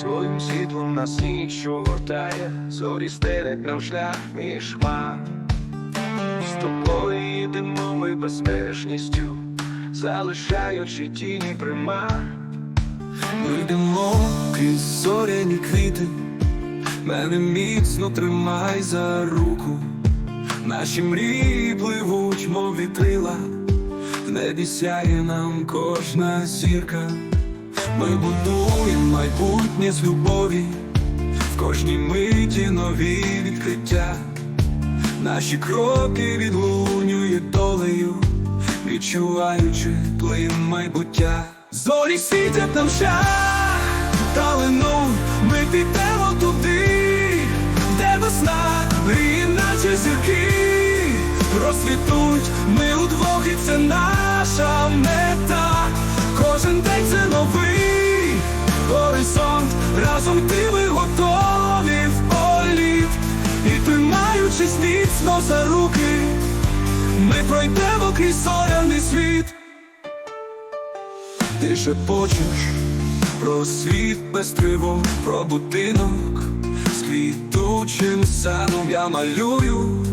своїм світлом на сніг, що гортає, зорі стелять нам шлях між хмар. З тобою йдемо ми безмежністю, залишаючи тіні примар. Ми йдемо крізь зоряні квіти, мене міцно тримай за руку. Наші мрії пливуть, мов вітрила, в небі сяє нам кожна зірка. Ми будуємо майбутнє з любові, в кожній миті нові відкриття. Наші кроки відлунюють долею, відчуваючи плин майбуття. Зорі світять нам шлях, далину ми підемо туди, де весна, мрії, наче зірки, розцвітуть ми удвох, і це разом ти ми готові в політ, і тримаючись міцно за руки, ми пройдемо крізь зоряний світ. Ти шепочеш про світ без тривог, про будинок з квітучим садом я малюю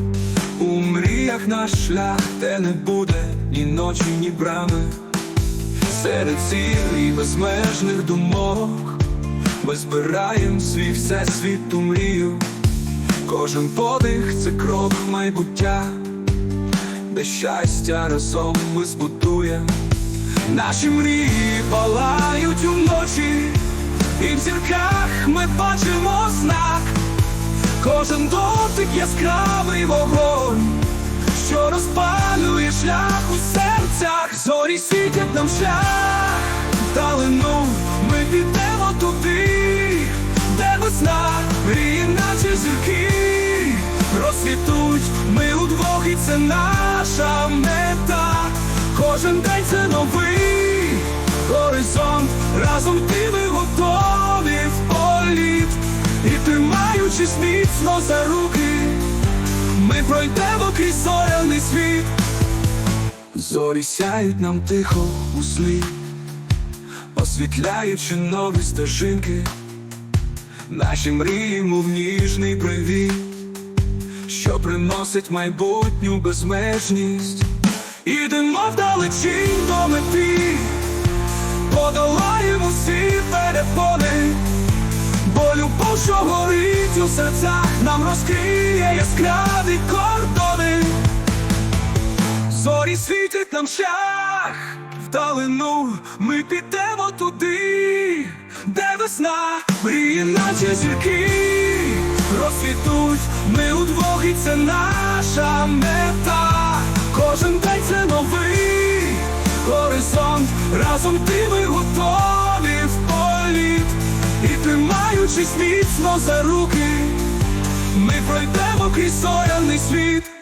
у мріях наш шлях, де не буде ні ночі, ні брами. Серед цілі безмежних думок ми збираєм свій всесвіт у мрію. Кожен подих це крок майбуття, де щастя разом ми збудуєм. Наші мрії палають уночі, і в зірках ми бачимо знак. Кожен дотик яскравий вогонь, що розпалює шлях у серцях, зорі світять нам шлях, далину ми підемо туди, весна, мрії, наче зірки, розсвітуть ми удвох, і це наша мета. Кожен день це новий горизонт, разом ти ми готові в політ, і тримаючись міцно за руки, ми пройдемо крізь зоряний світ. Зорі сяють нам тихо у сни, освітляючи нові стежинки, наші мрії, мов ніжний привіт, що приносить майбутню безмежність. Ідемо вдалечінь до мети, подолаємо всі перепони, бо любов, що горить у серцях, нам розкриє яскраві кордони. Зорі світять нам шлях, вдалину ми підемо туди, де весна, мрії, наче зірки, розцвітуть ми удвох, і це наша мета. Кожен день це новий горизонт, разом ти ми готові в політ, і тримаючись міцно за руки, ми пройдемо крізь зоряний світ.